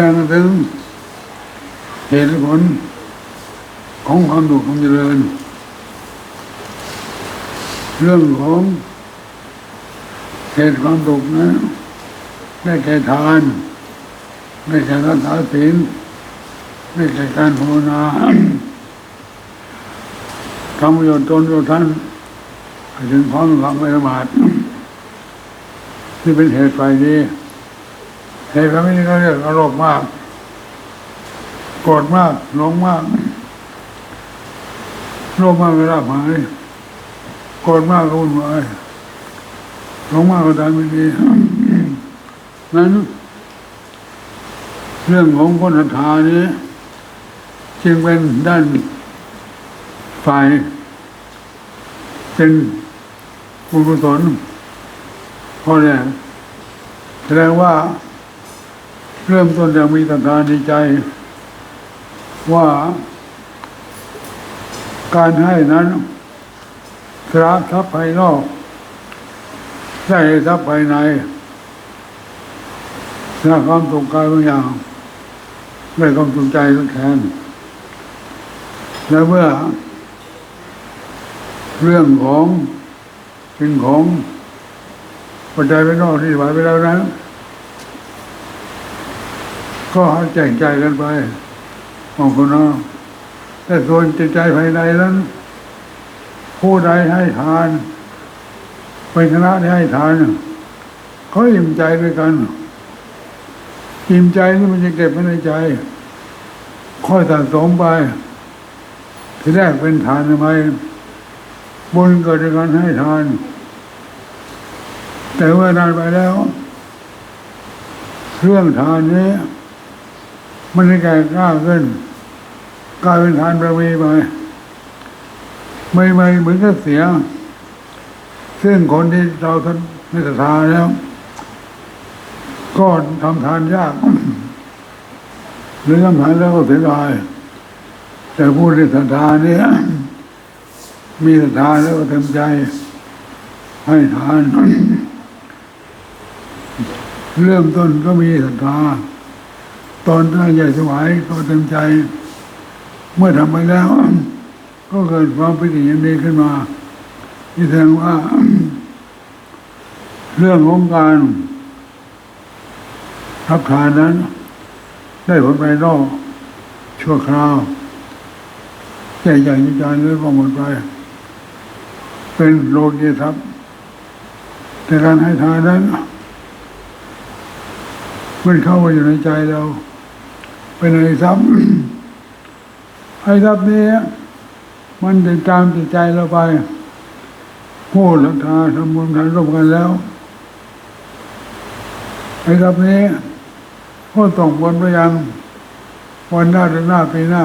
ดงถึงเหตุผลของความดุความเจริญ เรื่องของเหตุความดุนะได้แก่ทานได้แก่รักษาศีลได้แก่การภาวนาทำประโยชน์ตนประโยชน์ท่านถึงพร้อมความไม่ประมาทที่เป็นเหตุไฟดี เหตุไฟไม่ดีก็เรียกอารมณ์มาก โกรธมากหลงมากโลภมากก็รับหายโกรธมากก็วุ่นวายหลงมากก็ตายไม่ดีนั้นเรื่องของคนศรัทานี้ จึงเป็นด้านฝ่ายเป็นบุญกุศลเพราะเนี่ยแสดงว่า เริ่มต้นจากมีศรัทธาในใจ ว่า การให้นั้นสละทรัพย์ภายนอกใช้ทรัพย์ภายในสร้างความสุขกายบางอย่างไม่ต้องสุขใจทุกแทนแล้วเมื่อ เรื่องของสิ่งของปัจจัยภายนอกที่ไหวไปแล้วนั้น ก็ให้แจ้งใจกันไปบางคนเนาะแต่ส่วนจิตใจภายในนั้น ผู้ใดให้ทานเป็นคณะที่ให้ทานเขาอิ่มใจด้วยกันอิ่มใจนี่มันจะเก็บไว้ในใจ ค่อยสะสมไปที่แรกเป็นทานทำไมบุญเกิดจากการให้ทาน แต่เมื่อนานไปแล้ว เครื่องทานนี้ มันได้แก่กล้าขึ้นกลายเป็นทานประเวไปไม่ไม่เหมือนกับเสีย ซึ่งคนที่เราท่านไม่ศรัทธาแล้ว ก็ทำทานยากหรือทำทานแล้วก็เสียดายแต่ผู้ที่ศรัทธาเนี่ยมีศรัทธาแล้วก็เต็มใจให้ทาน เริ่มต้นก็มีศรัทธา ตอนท่านใหญ่ถวายก็เต็มใจ เมื่อทำไปแล้ว ก็เกิดความปิติยินดีขึ้นมาที่แสดงว่า เรื่องของการรับทานนั้น ได้ผลไปรอบชั่วคราวใหญ่ใหญ่ใจารเลยก็หมดไป เป็นโลกีทรัพย์แต่การให้ทานนั้นมันเข้ามาอยู่ในใจเรา เป็นไอ้ทรัพย์ไอ้ทรัพย์นี้ มันติดตามติดใจเราไปพูดลัทาทำบุญทานร่วมกันแล้วไอ้ทรัพย์นี้ก็ต้องบนไปยังวันหน้าหรือหน้าปีหน้า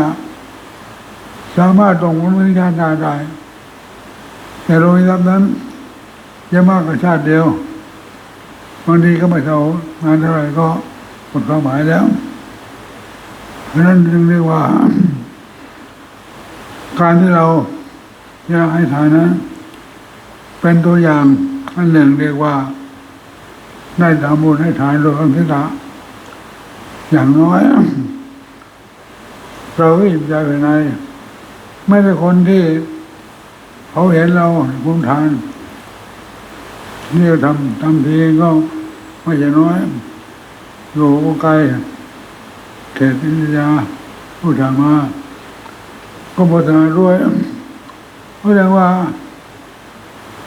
สามารถตรงบนวิญญาณได้แต่โลหิตนั้นจะมากกว่าชาติเดียวบางทีก็ไม่เท่างานเท่าไหร่ก็หมดความหมายแล้ว เพราะนั้นจึงเรียกว่า การที่เราอยากให้ทานนะเป็นตัวอย่างอันหนึ่งเรียกว่าได้ทำบุญให้ทานโดยความคิดละอย่างน้อย เราอิ่มใจภายใน ไม่ใช่คนที่เขาเห็นเราภูมิทานนี่ทำทำทีก็ไม่ใช่น้อยอยู่ไกล เขตอินทยาผู้ถามมาก็บทนาด้วยเพราะว่า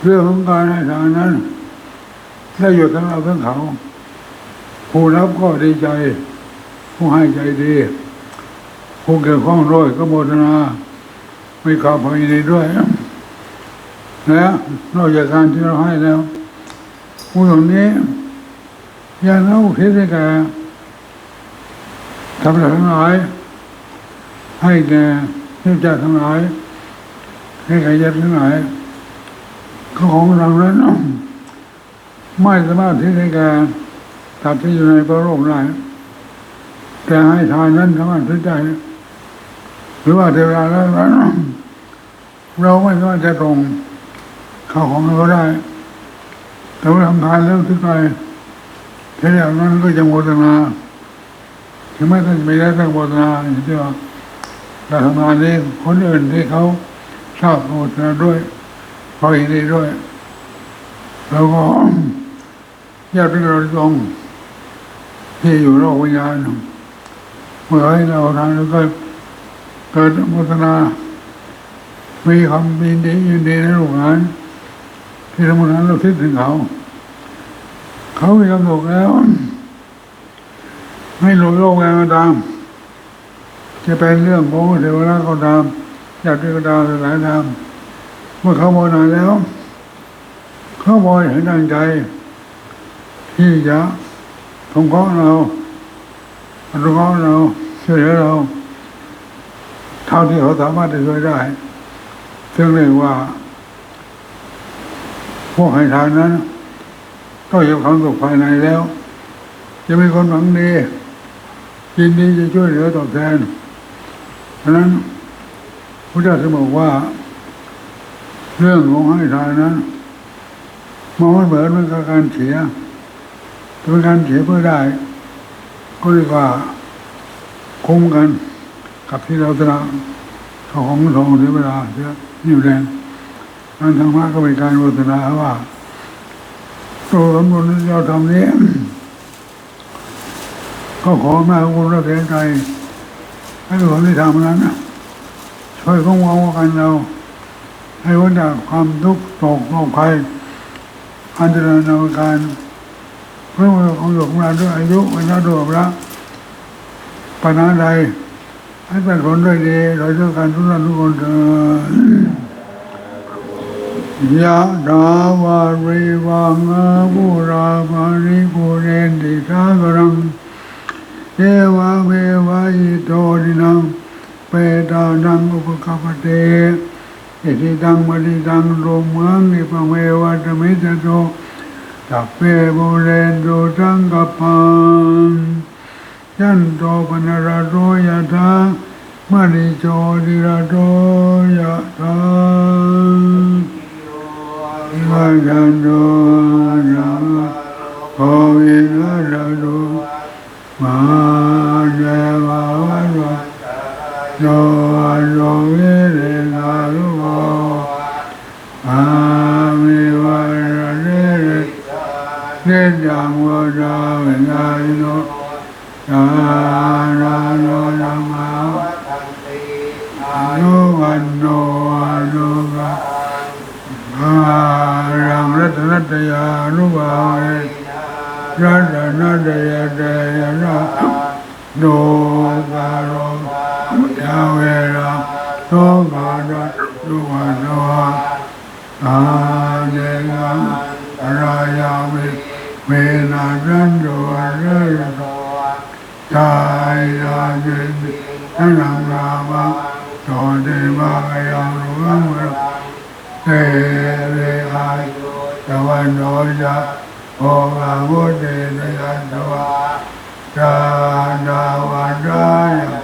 เรื่องของการให้ทานนั้นได้อยู่ทั้งเราทั้งเขา ผู้รับก็ดีใจ ผู้ให้ใจดี ผู้เกี่ยวข้องด้วยก็โมทนาไม่ข่าวพอยินดีด้วยแล้วนอกจากการที่เราให้แล้วผู้เหล่านี้ยังเอาคิดให้ แก่ทำทั้งหลาย ให้แก่เทพเจ้าทั้งหลาย ให้แก่ญาติทั้งหลายของเรานั้นไม่สามารถที่จะแก่ตัดที่อยู่ในพระโลกได้แต่ให้ทานนั้นสามารถที่จะหรือว่าเทวดาแล้วเราไม่สามารถจะตรงเข้าของเราได้ แต่ว่าทำทานแล้วถึงไปทีนี้นั้นก็จะโมทนา ถึงแม้ท่านไม่ได้ตั้งโมทนาอย่างที่ว่าเราทำงานนี้คนอื่นที่เขาทราบโมทนาด้วยเขาเห็นดีด้วย แล้วก็ญาติพี่น้องตรงที่อยู่โลกวิญญาณเมื่อให้เราทานแล้วก็เกิดโมทนามีความยินดียินดีในลูกหลานที่ทำงานเราคิดถึงเขา เขามีความสุขแล้ว ไม่หลุดโลกแวก็ตาม จะเป็นเรื่องของเทวราชก็ตามญาติก็ตามหลายตามเมื่อเขาโมนาแล้วเขาบอยเห็นดังใจ ที่จะสงเคราะห์เราอนุเคราะห์เราช่วยเหลือเรา เท่าที่เขาสามารถจะช่วยได้ซึ่งเรียกว่า พวกให้ทานนั้นก็有ความสุขภายในแล้ว จะมีคนหวังดี ยินดีจะช่วยเหลือตอบแทน เพราะนั้นพระเจ้าจะบอกว่า เรื่องของให้ทานนั้นมองไม่เหมือนเป็นการเสียเป็นการเสียเพื่อได้ ก็เรียกว่าคุ้มกัน กับที่เราตระของทองเสียเวลาเสียนิ่วแรงการทำมากก็เป็นการโฆษณาว่าตัวสมบูรณ์ที่เราทำนี้ ก็ขอแม่คุณเราเสียใจให้คนที่ทำนั้นช่วยคุ้มครองกันเรา ให้วันจากความทุกข์โศกโรคภัยอันตรายนาการเพื่อความสุขของเราด้วยอายุวันละดวงละปัญหาใดให้เป็นคนด้วยดีเราช่วยกันทุกท่านทุกคนเถิดยะดาวาริวังอาภูราภาริภูเรนติสากรัง เทวะเมวะอิโตดินังเปตานังอุปกปปเตอิทิตังมะริตังโรมังนิปเมวะตมิจโตตัพเพบุเรนโตสังกปปังยันโตปนราโรยะธามณิโจติราโรยะธามายันโตนะโควินาราโร มาเยวะวัตโยโยวิเรนาลุโกอามิวะระเรเรจังวะดาเวนายโนยาราโนนามาอายุวันโนอายุกะอารังรัตนัตยานุบาเว รัตนัตยเดยนะโนกาโรยาเวระโนกาดะดุวันโนอาเนกังรายามิเมนาจันโดเรโตกายาเยมินังรามาโตเดวะยังรุวังวะเตเรหายตะวันโนยะ โอภาวุเตนยันตวะจาดาวันดายะ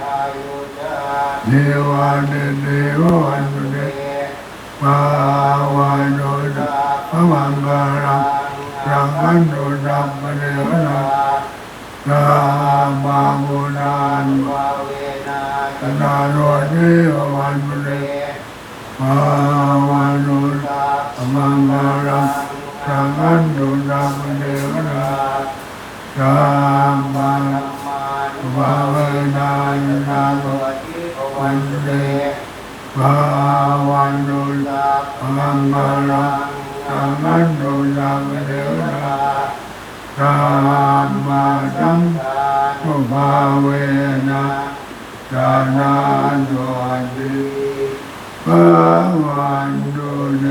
เทวาเนเทววันเตปาวานโนดะพระวังกาลังรังกันโนดัมปเนวนานามาบุญานตนาโนเทวันเรภาวานุสมังกาลัง สังกันตุนังเดวนาสามาภาเวนายนาโวันเดภาวานุสมังกาลังสังกันตุนังเดวนาธรรมาจังสุภาเวนะจานาตุติภาวันตุเน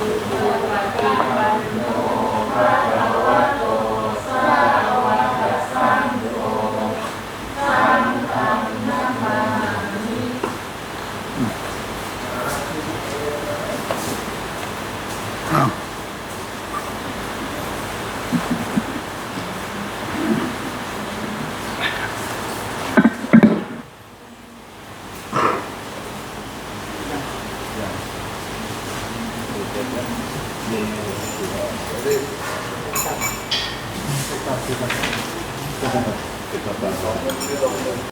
โน